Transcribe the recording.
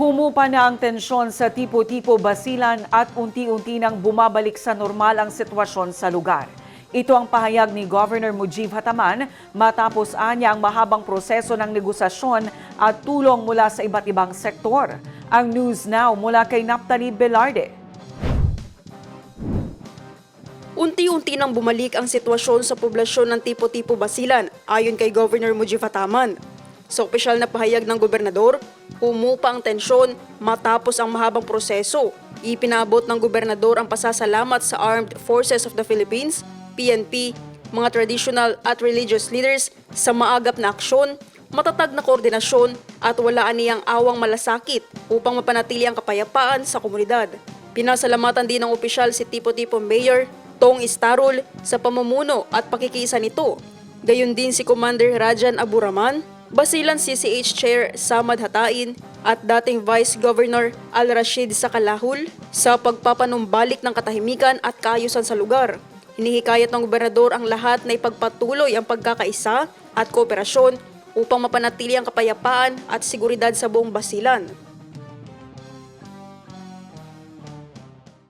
Humupa na ang tensyon sa tipo-tipo basilan at unti-unti nang bumabalik sa normal ang sitwasyon sa lugar. Ito ang pahayag ni Governor Mujib Hataman matapos anya ang mahabang proseso ng negosasyon at tulong mula sa iba't ibang sektor. Ang News Now mula kay Naptali Belarde. Unti-unti nang bumalik ang sitwasyon sa poblasyon ng tipo-tipo basilan ayon kay Governor Mujib Hataman. Sa opisyal na pahayag ng gobernador, humupa ang tensyon matapos ang mahabang proseso. Ipinabot ng gobernador ang pasasalamat sa Armed Forces of the Philippines, PNP, mga traditional at religious leaders sa maagap na aksyon, matatag na koordinasyon at walaan niyang awang malasakit upang mapanatili ang kapayapaan sa komunidad. Pinasalamatan din ng opisyal si Tipo-Tipo Mayor Tong Istarol sa pamumuno at pakikisa nito. Gayon din si Commander Rajan Aburaman, Basilan CCH Chair Samad Hatain at dating Vice Governor Al-Rashid Sakalahul sa pagpapanumbalik ng katahimikan at kaayusan sa lugar. Hinihikayat ng gobernador ang lahat na ipagpatuloy ang pagkakaisa at kooperasyon upang mapanatili ang kapayapaan at seguridad sa buong basilan.